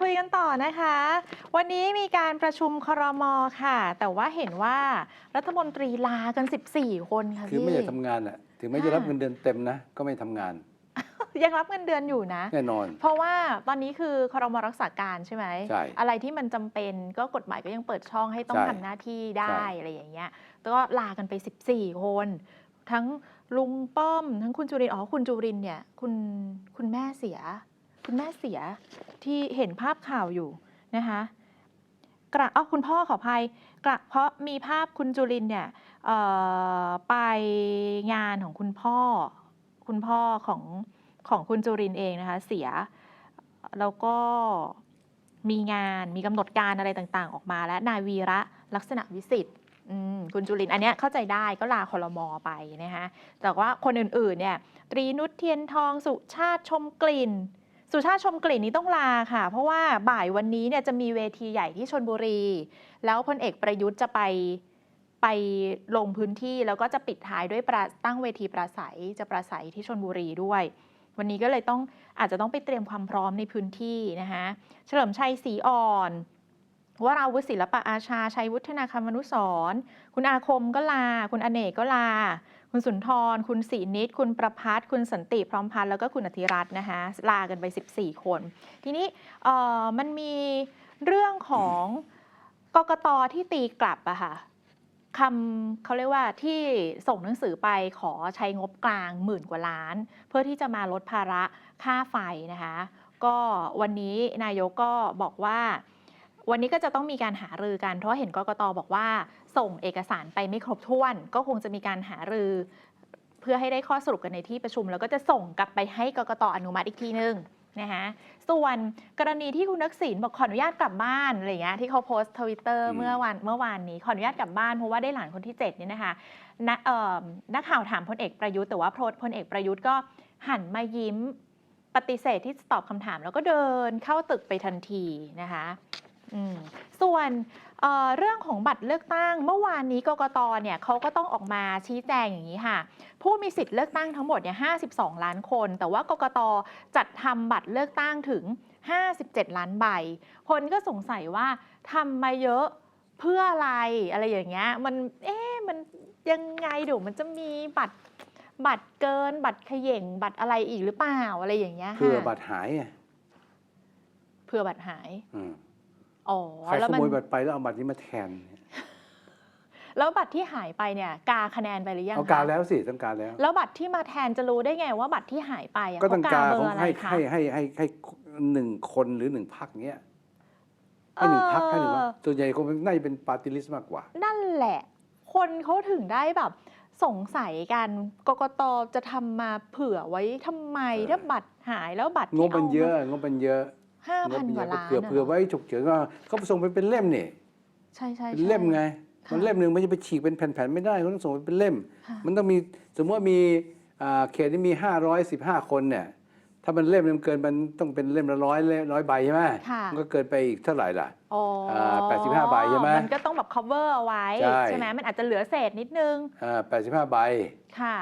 คุยกันต่อนะคะ วันนี้มีการประชุมครมค่ะ แต่ว่าเห็นว่ารัฐมนตรีลากัน 14 คนค่ะคือพี่ ไม่อยากทำงานอะถึงแม้จะรับค่ะ เงินเดือนเต็มนะ ก็ไม่ทำงานยังรับเงินเดือนอยู่นะ แน่นอน เพราะว่าตอนนี้คือครมรักษาการใช่ไหม ใช่อะไรที่มันจำเป็นก็กฎหมายก็ยังเปิดช่องให้ต้องใช่ทำหน้าที่ได้ใช่อะไรอย่างเงี้ยแล้วก็ลากันไป 14 คน ทั้งลุงป้อม ทั้งคุณจุรินทร์อ๋อคุณจุรินทร์เนี่ย คุณคุณแม่เสีย คุณแม่เสียที่เห็นภาพข่าวอยู่นะคะกระอ๋อคุณพ่อขออภัยกระเพราะมีภาพคุณจุรินเนี่ยไปงานของคุณพ่อ คุณพ่อของของคุณจุรินเองนะคะ เสีย แล้วก็มีงานมีกำหนดการอะไรต่างๆ ออกมา และนายวีระลักษณะวิสิทธิ์คุณจุลินอันเนี้ยเข้าใจได้ก็ลาคอรมอไปนะคะแต่ว่าคนอื่นๆเนี่ยตรีนุชเทียนทองสุชาติชมกลิ่น สุชาติชมกลิ่นนี้ต้องลาค่ะ เพราะว่าบ่ายวันนี้เนี่ยจะมีเวทีใหญ่ที่ชนบุรี แล้วพลเอกประยุทธ์จะไปไปลงพื้นที่แล้วก็จะปิดท้ายด้วยตั้งเวทีปราศัยจะปราศัยที่ชนบุรีด้วย วันนี้ก็เลยต้องอาจจะต้องไปเตรียมความพร้อมในพื้นที่นะคะเฉลิมชัยศรีอ่อนวราวุฒิศิลปะอาชาชัยวุฒนาคมนุสรคุณอาคมก็ลา คุณอเนกก็ลา คุณสุนทร คุณศรีนิด คุณประพัฒน์คุณสันติพร้อมพันธ์แล้วก็คุณอธิรัตน์นะคะลากันไป 14 คน ทีนี้มันมีเรื่องของกกตที่ตีกลับอะค่ะคำเขาเรียกว่าที่ส่งหนังสือไปขอใช้งบกลางหมื่นกว่าล้าน เพื่อที่จะมาลดภาระค่าไฟนะคะ ก็วันนี้นายกก็บอกว่า วันนี้ก็จะต้องมีการหารือกันเพราะเห็นกกตบอกว่า ส่งเอกสารไปไม่ครบถ้วน ก็คงจะมีการหารือ เพื่อให้ได้ข้อสรุปกันในที่ประชุม แล้วก็จะส่งกลับไปให้กกตอนุมัติอีกทีนึงนะคะส่วนกรณีที่คุณทักษิณบอกขออนุญาตกลับบ้านอะไรอย่างเงี้ยที่เขาโพสต์ทวิตเตอร์อืมเมื่อวันเมื่อวานนี้ขออนุญาตกลับบ้านเพราะว่าได้หลานคนที่7เนี่ยนะคะนักเอ่อนักข่าวถามพลเอกประยุทธ์แต่ว่าพลเอกประยุทธ์ก็หันมายิ้มปฏิเสธที่จะตอบคำถาม แล้วก็เดินเข้าตึกไปทันทีนะคะอืม ส่วนเอ่อเรื่องของบัตรเลือกตั้ง เมื่อวานนี้กกตเนี่ยเขาก็ต้องออกมาชี้แจงอย่างนี้ค่ะ ผู้มีสิทธิ์เลือกตั้งทั้งหมดเนี่ย52 ล้านคน แต่ว่ากกตจัดทำบัตรเลือกตั้งถึง 57 ล้านใบ คนก็สงสัยว่าทำมาเยอะเพื่ออะไรอะไรอย่างเงี้ยมันเอ๊ะมันยังไงเดี๋ยวมันจะมีบัตรบัตรเกิน บัตรเขย่งบัตรอะไรอีกหรือเปล่าอะไรอย่างเงี้ยค่ะเพื่อบัตรหายไงเพื่อบัตรหาย อืมอ๋อใครแล้วขมันโมยบัตรไปแล้วเอาบัตรนี้มาแทนแล้วบัตรที่หายไปเนี่ย กาคะแนนไปหรือยังเอาคะการแล้วสิต้องการแล้ว แล้วบัตรที่มาแทนจะรู้ได้ไงว่าบัตรที่หายไปอะก็ต้องเขการเบอของร์อะไรให้คะให้ให้ให้ให้หนึ่งคนหรือหนึ่งพักเนี้ยให้หนึ่งพักให้หนึ่งพักส่วนใหญ่คงน่าจะเป็นปาร์ตี้ลิสต์มากกว่า นั่นแหละ คนเขาถึงได้แบบสงสัยกันกกตจะทำมาเผื่อไว้ทำไมเออ ถ้าบัตรหายแล้วบัตรงที่บมันเยอะ งบมันเยอะ ห้างบพันมันกเยว่าอะล้านเผื่อน่ะเผื่อไว้ฉุกเฉินก็เขาส่งไปเป็นเล่มนี่ใช่ใช่เป็นใช่เล่มไงค่ะมันเล่มหนึ่งไม่จะไปฉีกเป็นแผ่นๆไม่ได้เขาต้องส่งไปเป็นเล่มค่ะมันต้องมีสมมติว่ามีอ่าเขตที่มี 515 คนเนี่ยถ้ามันเล่มหนึงเกินมันต้องเป็นเล่มละร้อยร้อยใบใช่ไหมค่ะมันก็เกินไปอีกเท่าไหร่ล่ะอ๋ออา85ใบใช่ไหมมันก็ต้องแบบ cover เอาไว้ใช่ไหมมันอาจจะเหลือเศษนิดนึงอ่า85ใบ ค่ะ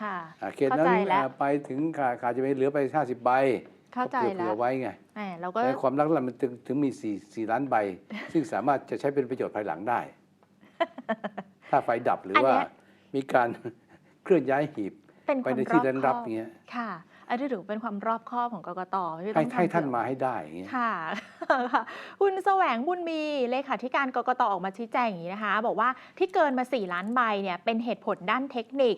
ค่ะอ่าเขตนั้นเข้าใจแล้วอ่าไปถึงขาขาดจะไปเหลือไป50ใบเข้าใจก็เผื่อแล้เผื่วอไว้ไงแหม เราก็ในความรักนั้นมันถึงถึงมี4 4ล้านใบ ซึ่งสามารถจะใช้เป็นประโยชน์ภายหลังได้ ถ้าไฟดับหรืออนเนี้ว่ายมีการเคลื่อนย้ายหีบเป็นคไปวามในรอที่บเร้นครัอบบอย่างเงี้ยค่ะอันนี้ถือเป็นความรอบคอบของกกตที่ให้ต้องทำให้ท่านเผื่อมาให้ได้อย่างเงี้ยค่ะค่ะ คุณแสวงบุญมีเลขาธิการกกตออกมาชี้แจงอย่างนี้นะคะ บอกว่าที่เกินมา 4 ล้านใบเนี่ยเป็นเหตุผลด้านเทคนิค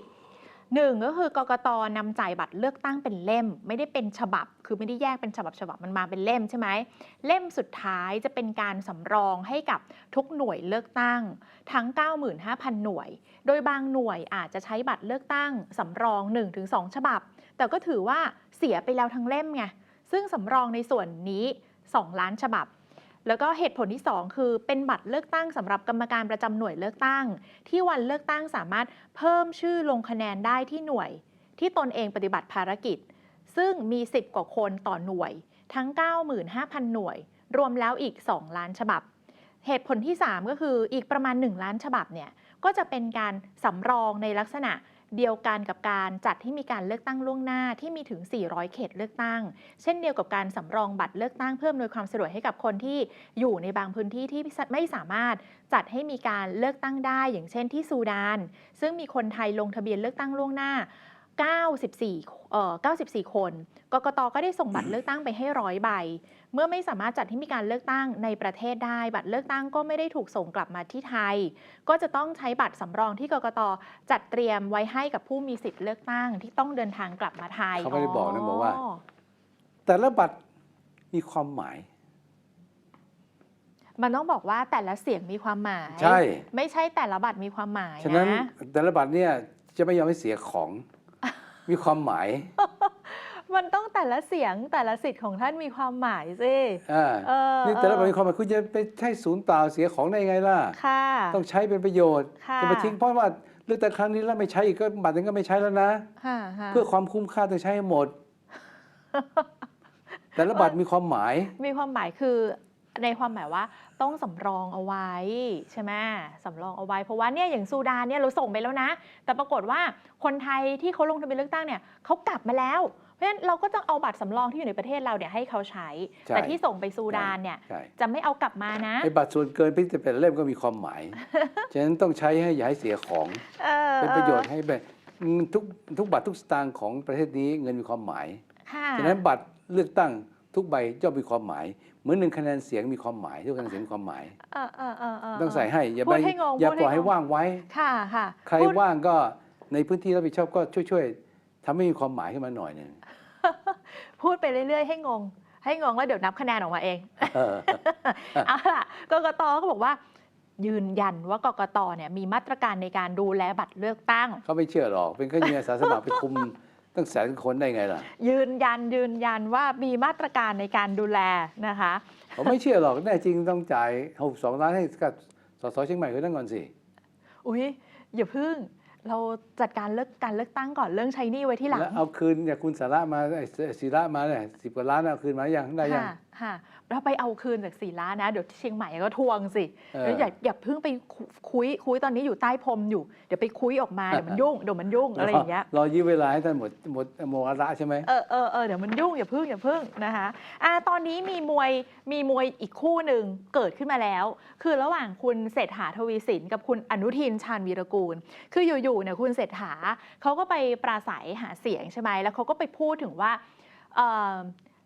หนึ่งก็คือกกตนำจ่ายบัตรเลือกตั้งเป็นเล่ม ไม่ได้เป็นฉบับ คือไม่ได้แยกเป็นฉบับฉบับมันมาเป็นเล่มใช่ไหมเล่มสุดท้ายจะเป็นการสำรองให้กับทุกหน่วยเลือกตั้ง ทั้ง 95,000 หน่วย โดยบางหน่วยอาจจะใช้บัตรเลือกตั้งสำรอง 1-2 ฉบับ แต่ก็ถือว่าเสียไปแล้วทั้งเล่มไงซึ่งสำรองในส่วนนี้ 2 ล้านฉบับ แล้วก็เหตุผลที่ 2 คือเป็นบัตรเลือกตั้งสำหรับกรรมการประจำหน่วยเลือกตั้ง ที่วันเลือกตั้งสามารถเพิ่มชื่อลงคะแนนได้ที่หน่วย ที่ตนเองปฏิบัติภารกิจ ซึ่งมี 10 กว่าคนต่อหน่วย ทั้ง 95,000 หน่วย รวมแล้วอีก 2 ล้านฉบับ เหตุผลที่ 3 ก็คืออีกประมาณ 1 ล้านฉบับเนี่ยก็จะเป็นการสำรองในลักษณะ เดียวกันกับการจัดให้มีการเลือกตั้งล่วงหน้าที่มีถึง 400 เขตเลือกตั้ง เช่นเดียวกับการสำรองบัตรเลือกตั้งเพื่ออำนวยความสะดวกให้กับคนที่อยู่ในบางพื้นที่ที่ไม่สามารถจัดให้มีการเลือกตั้งได้ อย่างเช่นที่ซูดาน ซึ่งมีคนไทยลงทะเบียนเลือกตั้งล่วงหน้า 94 เอ่อ 94 คน กกตก็ได้ส่งบัตรเลือกตั้งไปให้ร้อยใบ เมื่อไม่สามารถจัดให้มีการเลือกตั้งในประเทศได้ บัตรเลือกตั้งก็ไม่ได้ถูกส่งกลับมาที่ไทย ก็จะต้องใช้บัตรสำรองที่กกตจัดเตรียมไว้ให้กับผู้มีสิทธิ์เลือกตั้งที่ต้องเดินทางกลับมาไทยเขาไม่ได้บอกนะบอกว่า แต่ละบัตรมีความหมายมันต้องบอกว่าแต่ละเสียงมีความหมาย ใช่ ไม่ใช่แต่ละบัตรมีความหมายฉะนั้นนะแต่ละบัตรเนี่ยจะไม่ยอมให้เสียของ มีความหมาย มันต้องแต่ละเสียงแต่ละสิทธิ์ของท่านมีความหมายสิอ่าเออนี่แต่ละบัตรเออมีความหมายคุณจะไปใช้ศูนย์เปล่าเสียของได้ไงล่ะ ค่ะ ต้องใช้เป็นประโยชน์ค่ะ จะมาทิ้งเพราะว่าเลือกแต่งครั้งนี้แล้วไม่ใช้อีกก็บัตรนึงก็ไม่ใช้แล้วนะ ค่ะค่ะ เพื่อความคุ้มค่าต้องใช้ให้หมด แต่ละบัตรมีความหมาย มีความหมายคือในความหมายว่าต้องสำรองเอาไว้ใช่ไหมสำรองเอาไว้ เพราะว่าเนี่ยอย่างซูดานเนี่ยเราส่งไปแล้วนะ แต่ปรากฏว่าคนไทยที่เขาลงทะเบียนเลือกตั้งเนี่ยเขากลับมาแล้วเพ ราะฉะนั้นเราก็ต้องเอาบัตรสำรองที่อยู่ในประเทศเราเนี่ยให้เขาใช้ ใช่แต่ที่ส่งไปซูดานเนี่ยใช่ จะไม่เอากลับมานะไอ้บัตรส่วนเกินพิจารณาเล่มก็มีความหมาย ฉะนั้นต้องใช้ให้อย่าให้เสียของ ออเป็นประโยชน์ให้แบบทุกทุกบัตรทุกสตางค์ของประเทศนี้เงินมีความหมาย ค่ะฉะนั้นบัตรเลือกตั้งทุกใบย่อมมีความหมาย เหมือนหนึ่งคะแนนเสียงมีความหมายทุกคะแนนเสียงมีความหมาย เออเออเออเต้องใส่ให้อย่าพูไปดให้งงอย่าพูดปล่อยให้งงว่างไว้ ค่ะค่ะใครพูดว่างก็ในพื้นที่รับผิดชอบก็ช่วยๆทำให้มีความหมายขึ้นมาหน่อยหนึ่ง พูดไปเรื่อย ๆ ให้งง ให้งงแล้วเดี๋ยวนับคะแนนออกมาเองเออเอาล่ะกกตก็บอกว่า ยืนยันว่ากกตเนี่ยมีมาตรการในการดูแลบัตรเลือกตั้ง เขาไม่เชื่อหรอก เป็นแค่มีอาสาสมัครไปคุมตั้งแสนคนได้ไงล่ะ ยืนยันยืนยันว่ามีมาตรการในการดูแลนะคะผมไม่เชื่อหรอกแน่จริงต้องจ่ายหกสองล้านให้กับสสเชียงใหม่คนนั้นก่อนสิอุ้ยอย่าพึ่ง เราจัดการเลือกการเลือกตั้งก่อนเรื่องใช้หนี้ไว้ที่หลัง แล้วเอาคืนเนี่ยคุณสาระมาไอ้ศิระมาเนี่ยสิบกว่าล้านเอาคืนมายังได้ยัง ค่ะค่ะแล้วไปเอาคืนจากสีล้านนะ เดี๋ยวที่เชียงใหม่ก็ทวงสิเออแล้วอย่าอย่าเพิ่งไปคุคุยคุยตอนนี้อยู่ใต้พรมอยู่ เดี๋ยวไปคุยออกมา เดี๋ยวมันยุ่งเดี๋ยวมันยุ่งอะไรอย่างเงี้ย รอยื้อเวลาให้ท่านหมดหมดโมวาระใช่ไหม เออเออเออเดี๋ยวมันยุ่งอย่าพึ่งอย่าพึ่งนะคะอ่าตอนนี้มีมวยมีมวยอีกคู่หนึ่งเกิดขึ้นมาแล้ว คือระหว่างคุณเศรษฐาทวีสินกับคุณอนุทินชาญวีรกูล คืออยู่ๆเนี่ยคุณเศรษฐาเขาก็ไปปราศัยหาเสียงใช่ไหมแล้วเขาก็ไปพูดถึงว่าเอ่อ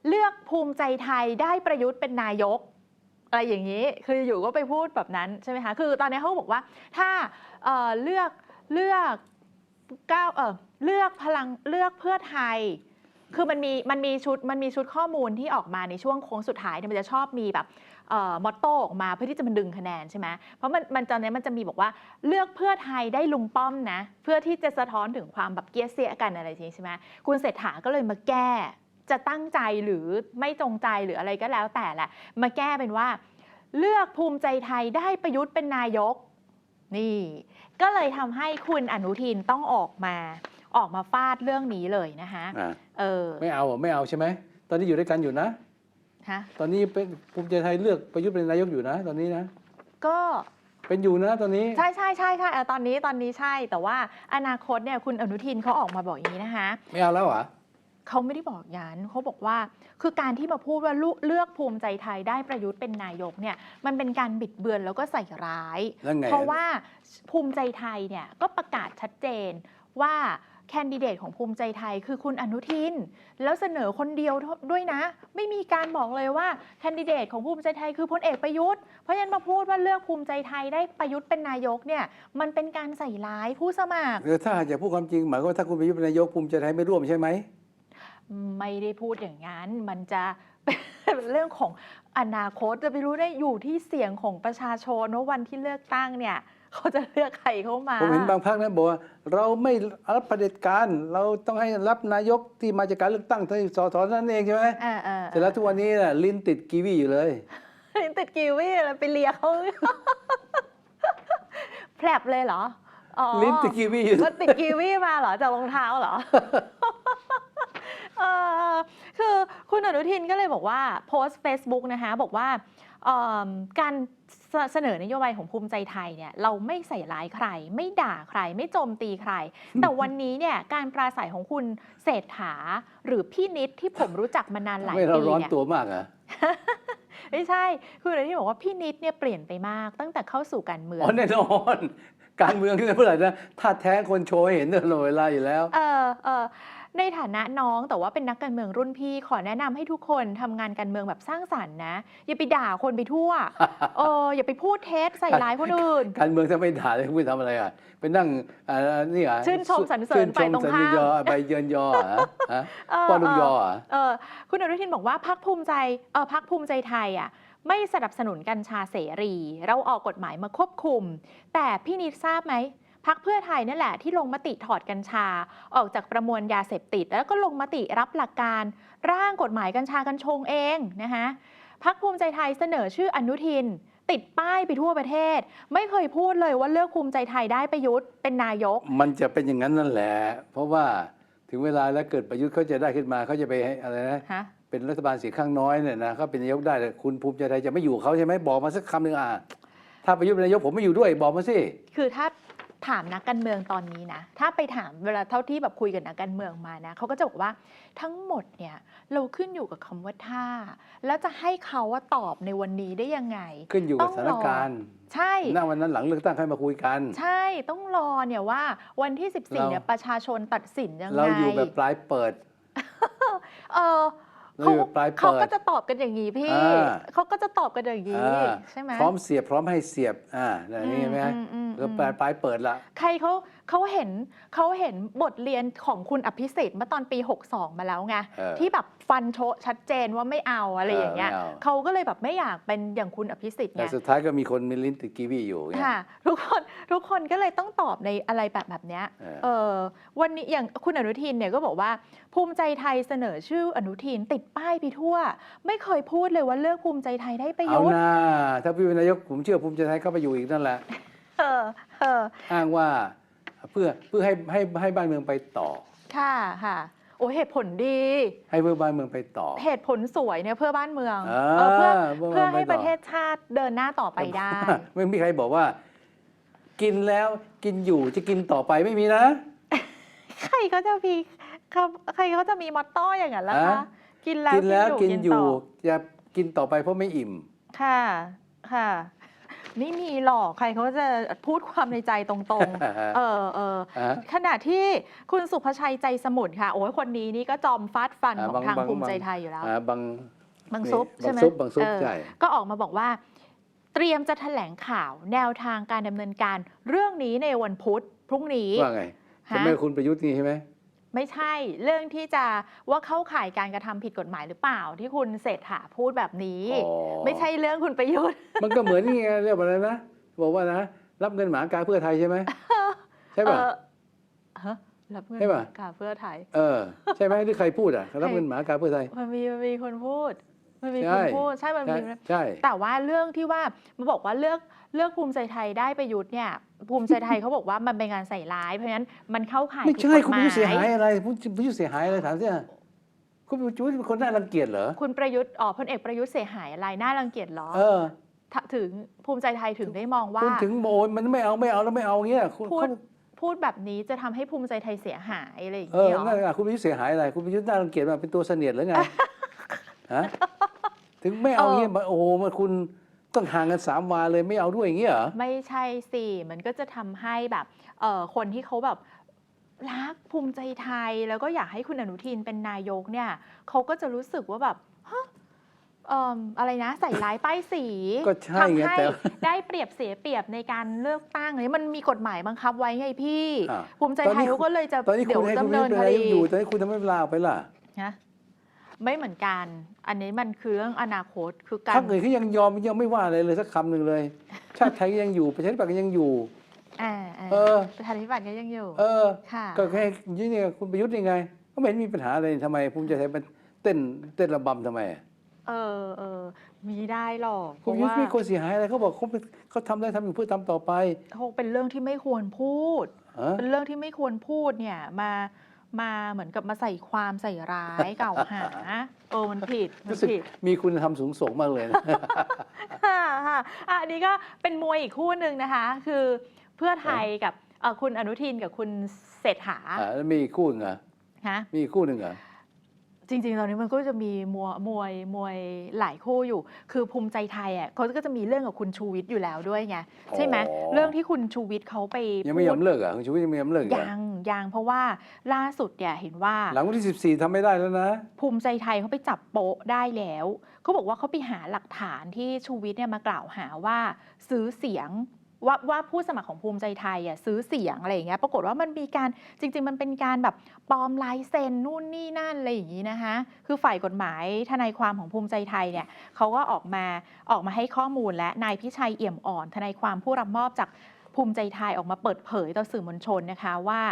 เลือกภูมิใจไทยได้ประยุทธ์เป็นนายก อะไรอย่างนี้ คืออยู่ก็ไปพูดแบบนั้นใช่ไหมคะ คือตอนนี้เขาบอกว่าถ้าเเลือกเลือกก้าวเออเลือกพลังเลือกเพื่อไทย คือมันมีมันมีชุดมันมีชุดข้อมูลที่ออกมาในช่วงโค้งสุดท้ายเนี่ยมันจะชอบมีแบบออมอตโต้ออกมาเพื่อที่จะมันดึงคะแนนใช่ไหมเพราะมันมันตอนนี้มันจะมีบอกว่าเลือกเพื่อไทยได้ลุงป้อมนะ เพื่อที่จะสะท้อนถึงความแบบเกียเสียกันอะไรอย่างนี้ใช่ไหมคุณเศรษฐาก็เลยมาแก้ จะตั้งใจหรือไม่จงใจหรืออะไรก็แล้วแต่แหละ มาแก้เป็นว่า เลือกภูมิใจไทยได้ประยุทธ์เป็นนายก นี่ ก็เลยทำให้คุณอนุทินต้องออกมา ออกมาฟาดเรื่องนี้เลยนะคะอ่าเออไม่เอาเหรอไม่เอาใช่ไหม ตอนนี้อยู่ด้วยกันอยู่นะ ฮะตอนนี้เป็นภูมิใจไทยเลือกประยุทธ์เป็นนายกอยู่นะ ตอนนี้นะ ก็เป็นอยู่นะตอนนี้ใช่ใช่ใช่ใช่เออตอนนี้ตอนนี้ใช่แต่ว่าอนาคตเนี่ยคุณอนุทินเขาออกมาบอกอย่างนี้นะคะ ไม่เอาแล้วเหรอ เขาไม่ได้บอกอย่างนั้นเขาบอกว่า คือการที่มาพูดว่าลุเลือกภูมิใจไทยได้ประยุทธ์เป็นนายกเนี่ยมันเป็นการบิดเบือนแล้วก็ใส่ร้ายแล้วไงเพราะว่าภูมิใจไทยเนี่ยก็ประกาศชัดเจนว่าแคนดิเดตของภูมิใจไทยคือคุณอนุทิน แล้วเสนอคนเดียวด้วยนะ ไม่มีการบอกเลยว่าแคนดิเดตของภูมิใจไทยคือพลเอกประยุทธ์เพราะฉะนั้นมาพูดว่าเลือกภูมิใจไทยได้ประยุทธ์เป็นนายกเนี่ยมันเป็นการใส่ร้ายผู้สมัครเออถ้าหากจะพูดความจริงหมายความว่าถ้าคุณประยุทธ์เป็นนายกภูมิใจไทยไม่ร่วมใช่ไหม ไม่ได้พูดอย่างนั้น มันจะเป็นเรื่องของอนาคตจะไปรู้ได้อยู่ที่เสียงของประชาชนว่าวันที่เลือกตั้งเนี่ยเขาจะเลือกใครเข้ามาผมเห็นบางพรรคนะบอกว่าเราไม่รับเผด็จการ เราต้องให้รับนายกที่มาจากการเลือกตั้งที่สสนั่นเองใช่ไหมเออเออเสร็จแล้วทุกวันนี้น่ะลิ้นติดกีวีอยู่เลยติดกีวีอะไรไปเลียเขาแผลบเลยเหรออ๋อลิ้นติดกีวีอยู่มันติดกีวีมาเหรอจากรองเท้าเหรอ เออคือคุณอนุทินก็เลยบอกว่าโพสต์ Facebook นะคะบอกว่าเอิ่มการเสเสนอนโยบายของภูมิใจไทยเนี่ยเราไม่ใส่ร้ายใคร ไม่ด่าใคร ไม่โจมตีใคร แต่วันนี้เนี่ยการปราศัยของคุณเศรษฐาหรือพี่นิดที่ผมรู้จักมานานหลายไม่เราปีร้อนเนี่ย ตัวมากเหรอะไม่ใช่คืออะไรที่บอกว่าพี่นิดเนี่ยเปลี่ยนไปมากตั้งแต่เข้าสู่การเมือง อ๋อแน่นอน การเมืองที่เมื่อไหร่นะถ้าแท้คนโชว์ให้เห็นตลอดเวลาอยู่แล้ว เออเออ ในฐานะน้องแต่ว่าเป็นนักการเมืองรุ่นพี่ขอแนะนำให้ทุกคนทำงานการเมืองแบบสร้างสรรค์นะ อย่าไปด่าคนไปทั่วเอออย่าไปพูดเท็จใส่ร้ายคนอื่น การเมืองถ้าไม่ด่าเลยคุณไปทำอะไรอะไปนั่งอ่านี่อะชื่นชมสรรเสริญชื่นชฝ่ายมตรงสรรข้ามยอไปเยินยออะฮะเออป้อนลูกเออยออะเออคุณอนุทินบอกว่าพักภูมิใจเออพักภูมิใจไทยอะไม่สนับสนุนกัญชาเสรี เราออกกฎหมายมาควบคุม แต่พี่นิดทราบไหม พักเพื่อไทยนั่นแหละที่ลงมติถอดกัญชา ออกจากประมวลยาเสพติด แล้วก็ลงมติรับหลักการ ร่างกฎหมายกัญชากัญชงเองนะคะพักภูมิใจไทยเสนอชื่ออนุทิน ติดป้ายไปทั่วประเทศ ไม่เคยพูดเลยว่าเลือกภูมิใจไทยได้ประยุทธ์เป็นนายก มันจะเป็นอย่างนั้นนั่นแหละ เพราะว่าถึงเวลาแล้วเกิดประยุทธ์เขาจะได้ขึ้นมาเขาจะไปให้อะไรนะฮะเป็นรัฐบาลเสียงข้างน้อยเนี่ยนะเขาเป็นนายกได้แต่คุณภูมิใจไทยจะไม่อยู่เขาใช่ไหมบอกมาสักคำหนึ่งอะถ้าประยุทธ์เป็นนายกผมไม่อยู่ด้วยบอกมาสิคือถ้า ถามนักการเมืองตอนนี้นะ ถ้าไปถามเวลาเท่าที่แบบคุยกับนักการเมืองมานะเขาก็จะบอกว่าทั้งหมดเนี่ยเราขึ้นอยู่กับคำว่าถ้า แล้วจะให้เขาว่าตอบในวันนี้ได้ยังไง ขึ้นอยู่กับต้องสรอถานการณ์ใช่หน้าวันนั้นหลังเลือกตั้งให้มาคุยกัน ใช่ต้องรอเนี่ยว่าวันที่ 14เราเนี่ยประชาชนตัดสินยังไงเราอยู่แบบปลายเปิดเออเราอยู่แบบปลายเขาเปิก็ดจะตอบกันอย่างนี้พี่อ่าเขาก็จะตอบกันอย่างนี้อ่าใช่ไหมพร้อมเสียบพร้อมให้เสียบ อ่าอย่างนี้ใช่ไหม อือืมก็ปลายปลายเปิดละ ใครเขาเขาเห็นเขาเห็นบทเรียนของคุณอภิสิทธิ์เมื่อตอนปี 62 มาแล้วไงเออที่แบบฟันโชะชัดเจนว่าไม่เอาอะไรอย่างเงี้ยเออไม่เอา เขาก็เลยแบบไม่อยากเป็นอย่างคุณอภิสิทธิ์ไงแต่สุดท้ายก็มีคนมีลิ้นติดกีวีอยู่ไง ค่ะทุกคนทุกคนก็เลยต้องตอบในอะไรแบบแบบเนี้ยเออ เออวันนี้อย่างคุณอนุทินเนี่ยก็บอกว่า ภูมิใจไทยเสนอชื่ออนุทินติดป้ายไปทั่ว ไม่เคยพูดเลยว่าเลือกภูมิใจไทยได้ประเอายุทธ์หน้าถ้าพี่เป็นนายกผมเชื่อภูมิใจไทยก็ไปอยู่อีกนั่นแหละเออเอออ้างว่าเพื่อเพื่อให้ให้ให้บ้านเมืองไปต่อ ค่ะค่ะโอ้เหตุผลดี ให้เพื่อบ้านเมืองไปต่อ เหตุผลสวยเนี่ยเพื่อบ้านเมืองอ่าเออเพื่อเพื่อเพื่อบ้านเมืองให้ไปต่อประเทศชาติเดินหน้าต่อไปได้ไม่มีใครบอกว่า กินแล้วกินอยู่จะกินต่อไปไม่มีนะ ใครเขาจะมีเขาใครเขาจะมีมอตโต้อย่างนั้นล่ะคะฮะกินแล้วกินแล้วกินอต่ยู่จะกินต่อไปเพราะไม่อิ่ม ค่ะค่ะ ไม่มีหรอกใครเขาจะพูดความในใจตรงๆ เออเอออะขณะที่คุณสุภชัยใจสมุทรค่ะ โอ้ยคนนี้นี่ก็จอมฟาดฟันอ่าของบางทางบางภูมิใจบางไทยอยู่แล้วอ่าบางบางซุปนี่ใช่ไหมบางซุปบางซุปเออใช่ก็ออกมาบอกว่า เตรียมจะแถลงข่าวแนวทางการดำเนินการเรื่องนี้ในวันพุธพรุ่งนี้ว่าไงฮะจะไม่คุณประยุทธ์นี่ใช่ไหม ไม่ใช่เรื่องที่จะว่าเข้าข่ายการกระทำผิดกฎหมายหรือเปล่า ที่คุณเศรษฐาพูดแบบนี้อ๋อไม่ใช่เรื่องคุณประยุทธ์ มันก็เหมือนนี่ไงเรียกว่าอะไรนะบอกว่านะรับเงินหมากาเพื่อไทยใช่ไหมใช่ป่ะเออฮะรับเงินใช่ปะกาเพื่อไทย เออ ใช่ไหมหรือใครพูดอะรับเงินหมากาเพื่อไทยมันมีมันมีคนพูดมันมีใช่คนพูดใช่มันใช่มีใช่แต่ว่าเรื่องที่ว่ามาบอกว่าเลือกเลือกภูมิใจไทยได้ประยุทธ์เนี่ย ภูมิใจไทยเขาบอกว่ามันเป็นการใส่ร้าย เพราะฉะนั้นมันเข้าข่ายไม่ผิดใช่กฎคุณหปมาระยุทธ์เสียหายย อะไรคุณประยุทธ์เสียหายอะไรถามสิอะคุณประยุทธ์เป็นคนน่ารังเกียจเหรอคุณประยุทธ์อ๋อพลเอกประยุทธ์เสียหายอะไรน่ารังเกียจเหรอเออถ้าถึงภูมิใจไทยถึงได้มองว่า คุณถึงโมยมันไม่เอาไม่เอาแล้วไม่เอาเงี้ยคุณพูดเขาพูดแบบนี้จะทำให้ภูมิใจไทยเสียหายอะไรอย่างเออนี้เหรอนั่นอะคุณประยุทธ์เสียหายอะไรคุณประยุทธ์น่ารังเกียจมาเป็นตัวเสนียดหรือไง ฮะถึงไม่เอาเงี้ยมันโอ้โหมันคุณ ต้องห่างกันสามวาเลยไม่เอาด้วยอย่างเงี้ยเหรอ ไม่ใช่สิ มันก็จะทำให้แบบเอ่อคนที่เขาแบบรักภูมิใจไทยแล้วก็อยากให้คุณอนุทินเป็นนายกเนี่ยเขาก็จะรู้สึกว่าแบบฮะเอ่ออะไรนะ ใส่ร้ายป้ายสีก็ใช่ไงทำให้แต่ได้เปรียบเสียเปรียบในการเลือกตั้งอันนี้มันมีกฎหมายบังคับไว้ไงพี่ อะภูมิใจตอนไทนี้ยเขาก็เลยจะตอนนี้เดี๋ยคุวณให้คุณดำปเนิระนยุทธ์คเป็นนายดีกอยู่ตอนนี้คุณทำไมไม่ลาออกไปล่ะ นะไม่เหมือนกัน อันนี้มันคือเรื่องอนาคตคือการถ้าเกิดเขายังยอมยังไม่ว่าอะไรเลยสักคำหนึ่งเลย ชาติไทยก็ยังอยู่ประชาธิปัตย์ก็ยังอยู่ อ่าอ่าเออ ประชาธิปัตย์ก็ยังอยู่เออ ค่ะก็แค่ยี่นี่คุณประยุทธ์ยังไง ก็ไม่เห็นมีปัญหาอะไรทำไมภูมิใจไทยมันเต้นเต้นระบำทำไมอะเออเออมีได้หรอกเพคุณราะประยุทว่าธ์ไม่ควรเสียหายอะไรเขาบอกเขาเป็นเขาทำได้ทำอยู่เพื่อทำต่อไปคงเป็นเรื่องที่ไม่ควรพูด ฮะ เป็นเรื่องที่ไม่ควรพูดเนี่ยมา มาเหมือนกับมาใส่ความใส่ร้ายกล่าวหา เออมันผิดมันรู้สึกผิด มีคุณธรรมสูงส่งมากเลยนะ ค่ะค่ะอะอันนี้ก็เป็นมวยอีกคู่หนึ่งนะคะ คือเพื่อไทยกับเอ่อคุณอนุทินกับคุณเศรษฐาอ่าแล้วมีอีกคู่หนึ่งเหรอฮะมีอีกคู่หนึ่งเหรอ จริง ๆ ตอนนี้มันก็จะมีมวยมวยมวยหลายคู่อยู่ คือภูมิใจไทยอะเขาก็จะมีเรื่องกับคุณชูวิทย์อยู่แล้วด้วยไงใช่ไหมอ๋อ เรื่องที่คุณชูวิทย์เขาไปยังไม่ยอมพูดเลิกเหรอะคุณชูวิทย์ยังไม่ยอมเลิกเหรอยัง ยังเพราะว่าล่าสุดเนี่ยเห็นว่า หลังวันที่ 14ทำไม่ได้แล้วนะ ภูมิใจไทยเขาไปจับโป๊ะได้แล้วเขาบอกว่าเขาไปหาหลักฐานที่ชูวิทย์เนี่ยมากล่าวหาว่าซื้อเสียงว่าว่าผู้สมัครของภูมิใจไทยอะซื้อเสียงอะไรอย่างเงี้ยปรากฏว่ามันมีการจริง ๆ มันเป็นการแบบปลอมลายเซ็นนู่นนี่นั่นอะไรอย่างงี้นะคะคือฝ่ายกฎหมายทนายความของภูมิใจไทยเนี่ยเขาก็ออกมาออกมาให้ข้อมูลและนายพิชัยเอี่ยมอ่อนทนายความผู้รับมอบจาก ภูมิใจไทยออกมาเปิดเผยต่อสื่อมวลชนนะคะว่า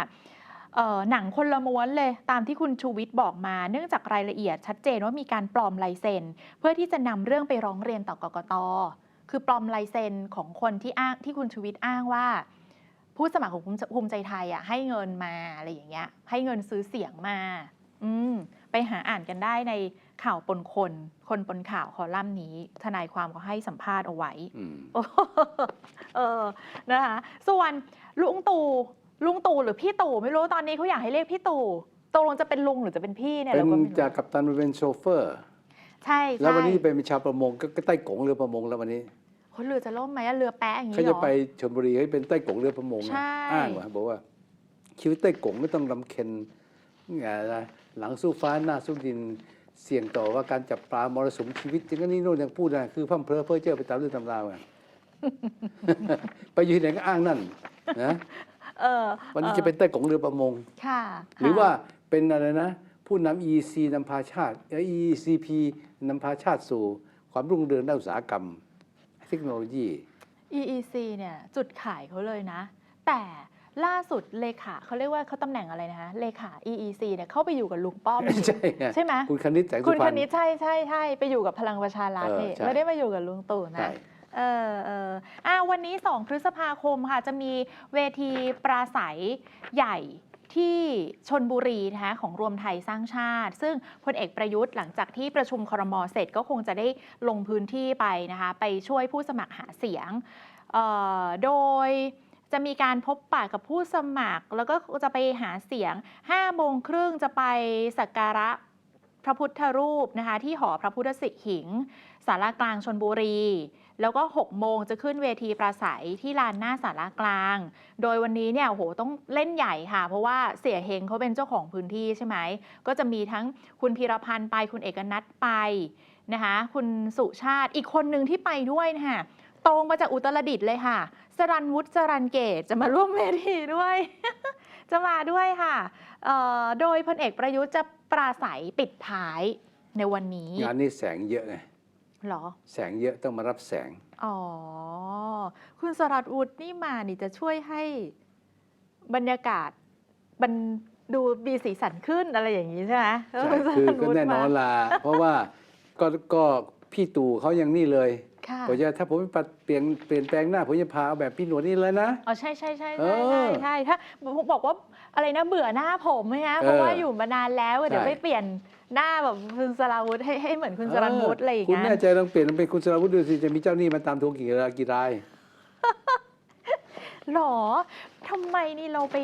หนังคนละม้วนเลยตามที่คุณชูวิทย์บอกมา เนื่องจากรายละเอียดชัดเจนว่ามีการปลอมลายเซ็น เพื่อที่จะนำเรื่องไปร้องเรียนต่อกกตคือปลอมลายเซ็นของคนที่อ้างที่คุณชูวิทย์อ้างว่า ผู้สมัครของภูมิภูมิใจไทยอะให้เงินมาอะไรอย่างเงี้ยให้เงินซื้อเสียงมา อืมไปหาอ่านกันได้ใน ข่าวปนคน คนปนข่าวคอลัมน์นี้ ทนายความก็ให้สัมภาษณ์เอาไว้อืมเออนะคะส่วนลุงตู่ลุงตู่หรือพี่ตู่ไม่รู้ตอนนี้เขาอยากให้เรียกพี่ตู่ตกลงจะเป็นลุงหรือจะเป็นพี่เนี่ยเป็เรานก็ไม่รู้จากกัปตันมาเป็นโชเฟอร์ ใช่แล้วใช่วันนี้เป็นชาวประมงก็ก็ใต้กงเรือประมงแล้ววันนี้คนเรือจะล่มไหมอะเรือแปะอย่างนี้เขาเหรจะอไปชลบุรีให้เป็นใต้กงเรือประมงนะใช่อ้างว่าบอกว่าชีวิตใต้กงไม่ต้องลำเค็นไงนะหลังสู้ฟ้าหน้าสู้ดิน เสี่ยงต่อว่าการจับปลามรสุมชีวิตจึงก็นี่โน่นยังพูดนะคือพั่มเพลอเพ้อเจ้อไปตามเรื่องตำราวอะไปอยู่ที่ไหนก็อ้างนั่นนะเออวันนี้จะเป็นใต้กงเรือประมงค่ะหรือว่าเป็นอะไรนะ ผู้นำ EC นำพาชาติเอ่อ ECP นำพาชาติสู่ ความรุ่งเรืองด้านอุตสาหกรรม เทคโนโลยี EEC เนี่ยจุดขายเขาเลยนะ แต่ ล่าสุดเลขาเขาเรียกว่าเขาตำแหน่งอะไรนะคะเลขา EEC เนี่ยเข้าไปอยู่กับลุงป้อม ใช่ไงใช่ไหมคุณคณิตแสงสุคุณพรครณณิตใช่ใช่ใช่ไปอยู่กับพลังประชารัฐเออนี่ใช่ ไม่ได้มาอยู่กับลุงตู่ใช่นะเออเอออ่าวันนี้ 2 พฤษภาคมค่ะ จะมีเวทีปราศัยใหญ่ที่ชนบุรีนะคะของรวมไทยสร้างชาติ ซึ่งพลเอกประยุทธ์หลังจากที่ประชุมครมเสร็จก็คงจะได้ลงพื้นที่ไปนะคะ ไปช่วยผู้สมัครหาเสียงเอ่อโดย จะมีการพบปะกับผู้สมัคร แล้วก็จะไปหาเสียง5โมงครึ่งจะไปสักการะพระพุทธรูปนะคะที่หอพระพุทธสิหิงสารากลางชนบุรี แล้วก็ 6 โมงจะขึ้นเวทีปราศัยที่ลานหน้าสารากลาง โดยวันนี้เนี่ยโอ้โหต้องเล่นใหญ่ค่ะ เพราะว่าเสียเฮงเขาเป็นเจ้าของพื้นที่ใช่ไหม ก็จะมีทั้งคุณพีรพันธ์ไปคุณเอกนัทไปนะคะคุณสุชาติอีกคนหนึ่งที่ไปด้วยนะคะตรงมาจากอุตรดิตถ์เลยค่ะ สรันวุฒิสรันเกตจะมาร่วมเวทีด้วย จะมาด้วยค่ะเอ่อโดยพลเอกประยุทธ์จะปราศัยปิดท้ายในวันนี้ งานนี้แสงเยอะไงเหรอ แสงเยอะต้องมารับแสง อ๋อ คุณสรัตวุฒินี่มานี่จะช่วยให้บรรยากาศมันดูมีสีสันขึ้นอะไรอย่างนี้ใช่ไหมใช่ณสคือรัตก็วุฒิแน่นอนมาล่ะเพราะว่าก็ก็พี่ตู่เขายังนี่เลย ค่ะบอกจะถ้าผมเปลี่ยนเปลี่ยนแปลงหน้าผมจะพาเอาแบบพี่หนวดนี่เลยนะ อ๋อใช่ใช่ใช่เอใช่อใช่ใช่ถ้าบอกว่าอะไรนะเบื่อหน้าผมไหมฮะเพราะว่าอยู่มานานแล้วเดี๋ยวใช่ไปเปลี่ยนหน้าแบบคุณสราวุฒิให้ให้เหมือนคุณสรันวุฒิอะไรอย่างคุณเงี้แน่ยใจลองเปลี่ยนเป็นคุณสราวุฒิดูสิจะมีเจ้าหนี้มาตามทวงกี่รายกี่รายหรอทำไมนี่เราไป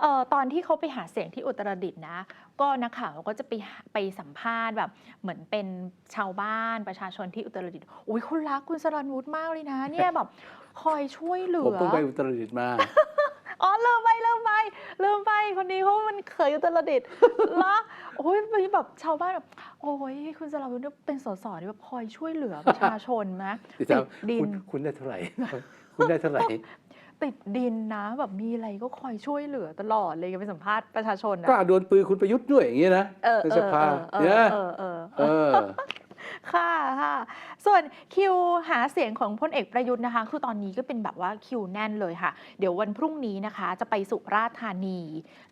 เอ่อตอนที่เขาไปหาเสียงที่อุตรดิตถ์นะ ก็นักข่าวก็จะไปหาไปสัมภาษณ์แบบเหมือนเป็นชาวบ้านประชาชนที่อุตรดิตถ์อุ้ยเขารักคุณสรันวุฒิมากเลยนะ เนี่ยแบบคอยช่วยเหลืผมอ เพิ่งไปอุตรดิตถ์มา อ๋อลืมไปลืมไปลืมไปคนนี้เขามันเคยอุตรดิตถ์ แล้วโอ้ยมีแบบชาวบ้านแบบโอ้ยคุณสรันวุฒิเนี่ยเป็นสสที่แบบคอยช่วยเหลือประชาชนนะติดติตามดดินคุณคุณได้เท่าไหร่ คุณได้เท่าไหร่ ติดดินนะ แบบมีอะไรก็คอยช่วยเหลือตลอดเลยไปสัมภาษณ์ประชาชนนะกล้าโดนปืนคุณประยุทธ์ด้วยอย่างเงี้ยนะเออในเอสอภาเอเนี่ยอเออเออเออค่ะค่ะ ส่วนคิวหาเสียงของพลเอกประยุทธ์นะคะ คือตอนนี้ก็เป็นแบบว่าคิวแน่นเลยค่ะ เดี๋ยววันพรุ่งนี้นะคะ จะไปสุราษฎร์ธานี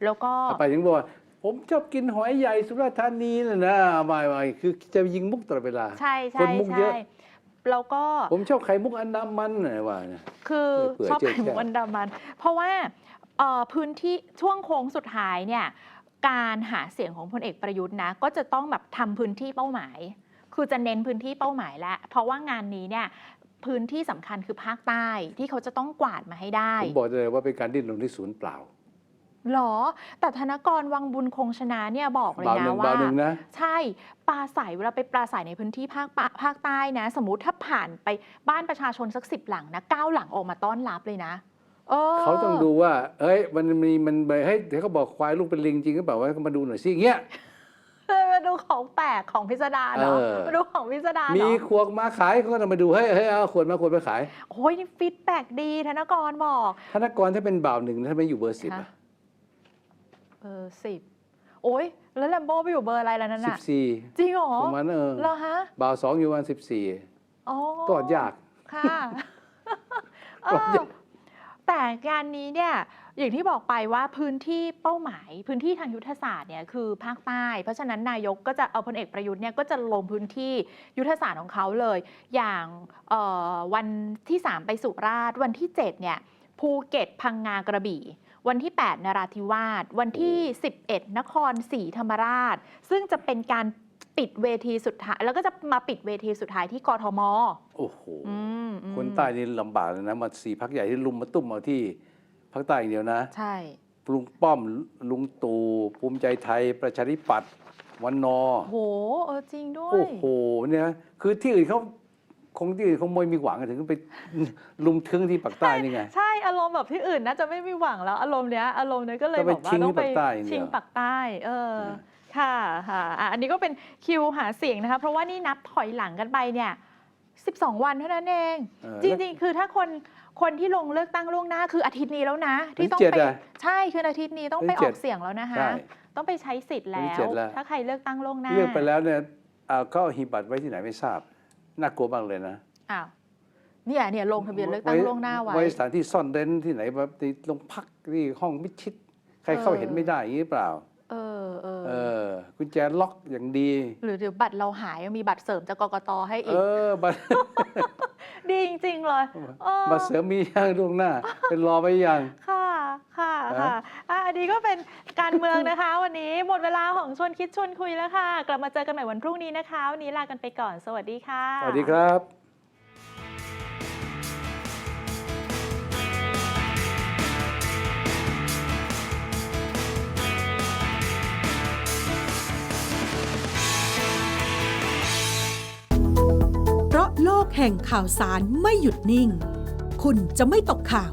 แล้วก็ไปถึงบอกว่าผมชอบกินหอยใหญ่สุราษฎร์ธานีน่ะนะไม่ไม่คือจะยิงมุกตลอดเวลา ใช่คใช่นมุกเยใช่อะ แล้วก็ผมชอบไข่มุกอันดามันน่ะว่านะ คือเผื่อชอบเจอไข่มุกแก้วอันดามัน เพราะว่าเอ่อพื้นที่ช่วงโค้งสุดท้ายเนี่ยการหาเสียงของพลเอกประยุทธ์นะก็จะต้องแบบทำพื้นที่เป้าหมาย คือจะเน้นพื้นที่เป้าหมายแล้วเพราะว่างานนี้เนี่ยพื้นที่สำคัญคือภาคใต้ที่เขาจะต้องกวาดมาให้ได้ ผมบอกเลยว่าเป็นการดิ้นรนที่ศูนย์เปล่า หรอ แต่ธนกรวังบุญคงชนะเนี่ยบอกเลยบ่าวหนะนึ่งว่า บ่าวหนึ่งนะ ใช่ปลาใสเวลาไปปลาใสในพื้นที่ภาคปะภาคใต้นะ สมมติถ้าผ่านไปบ้านประชาชนสักสิบหลังนะเก้าหลังออกมาต้อนรับเลยนะเออเขาต้องดูว่า เอ้ย มันมีมันเฮ้ยเดี๋ยวเขาบอกควายลูกเป็นลิงจริงหรือเปล่าว่าก็มาดูหน่อยสิอย่างเงี้ยมาดูของแปลกของพิสดารเหรอเออ มาดูของพิสดารเหรมีอขวดมาขายเขาก็ต้องมาดู เฮ้ยเฮ้ยเอาขวดมาขวดมาขาย โอ้ยนี่ฟีดแบ็กดีธนกรบอก ธนกรถ้าเป็นบ่าวหนึ่งถ้าไม่อยู่เบอร์สิบฮะ เบอร์สิบโอ้ยแล้วแลมโบ้ไปอยู่เบอร์อะไรแล้วนั่นสิบน่ะสี่จริงเหรอประมาณนั้นเออเหรอฮะบ่าวสองอยู่วันสิบสี่อ๋อ ก็ยาก ค่ะเอก็อยากแต่งานนี้เนี่ยอย่างที่บอกไปว่าพื้นที่เป้าหมาย พื้นที่ทางยุทธศาสตร์เนี่ยคือภาคใต้ เพราะฉะนั้นนายกก็จะเอาพลเอกประยุทธ์เนี่ยก็จะลงพื้นที่ยุทธศาสตร์ของเขาเลย อย่างเอ่อวันที่ 3 ไปสุราษฎร์วันที่ 7 เนี่ยภูเก็ตพังงากระบี่ วันที่ 8 นราธิวาส วันที่ 11 นครศรีธรรมราช ซึ่งจะเป็นการปิดเวทีสุดท้าย แล้วก็จะมาปิดเวทีสุดท้ายที่กทม โอ้โห อืมอืมคนใต้นี่ลำบากเลยนะมาสี่พักใหญ่ที่ลุมมาตุ้มเอาที่ภาคใต้อย่างเดียวนะ ใช่ ลุงป้อมลุงตู่ภูมิใจไทย ประชาธิปัตย์วันนอ โหเออจริงด้วย โอ้โหเนี่ยคือที่อื่นเขา คงที่อื่นเขาไม่มีหวังอะถึงไปลุมทึงที่ปากใต้นี่ไง ใช่อารมณ์แบบที่อื่นน่าจะไม่มีหวังแล้ว อารมณ์เนี้ยอารมณ์เนี้ยก็เลยก็ไปบอกว่าชิงต้องไปที่ปากใต้อย่างเดียวชิงปักใต้ เออนะค่ะค่ะอะอันนี้ก็เป็นคิวหาเสียงนะคะ เพราะว่านี่นับถอยหลังกันไปเนี่ย12 วันเท่านั้นเองเออจริง ๆ คือถ้าคนคนที่ลงเลือกตั้งล่วงหน้าคืออาทิตย์นี้แล้วนะ ที่ต้องวันที่ไปเจ็ดอะใช่คืออาทิตย์นี้ต้องไปวันที่อเจ็อดกเสียงแล้วนะคะใช่ต้องไปใช้สิทธิ์แล้วันที่วเจ็ดแล้ว ถ้าใครเลือกตั้งล่วงหน้าเลือกไปแล้วเนี่ยเอาเขาเอาหีบบัตรไว้ที่ไหนไม่ทราบ น่ากลัวมากเลยนะอ้าวเนี่ยเนี่ยลงทะเบียนเลือกตั้งล่วงหน้าไว้ไว้สถานที่ซ่อนเร้นที่ไหนแบบในโรงพักที่ห้องมิดชิด ใครเข้าเออเห็นไม่ได้อย่างนี้หรือเปล่า เออเออเออกุญแจล็อกอย่างดี หรือเดี๋ยวบัตรเราหายมีบัตรเสริมจากกกตให้อีเอกอบัตรดีจริงๆเลยเออบัตรเสริมมียังล่วงหน้า เป็นรอไว้ยังค่ะ ค่ะฮะค่ะอะอันนี้ก็เป็นการเมืองนะคะ วันนี้หมดเวลาของชวนคิดชวนคุยแล้วค่ะ กลับมาเจอกันใหม่วันพรุ่งนี้นะคะวันนี้ลากันไปก่อน สวัสดีค่ะ สวัสดีครับเพราะโลกแห่งข่าวสารไม่หยุดนิ่ง คุณจะไม่ตกข่าว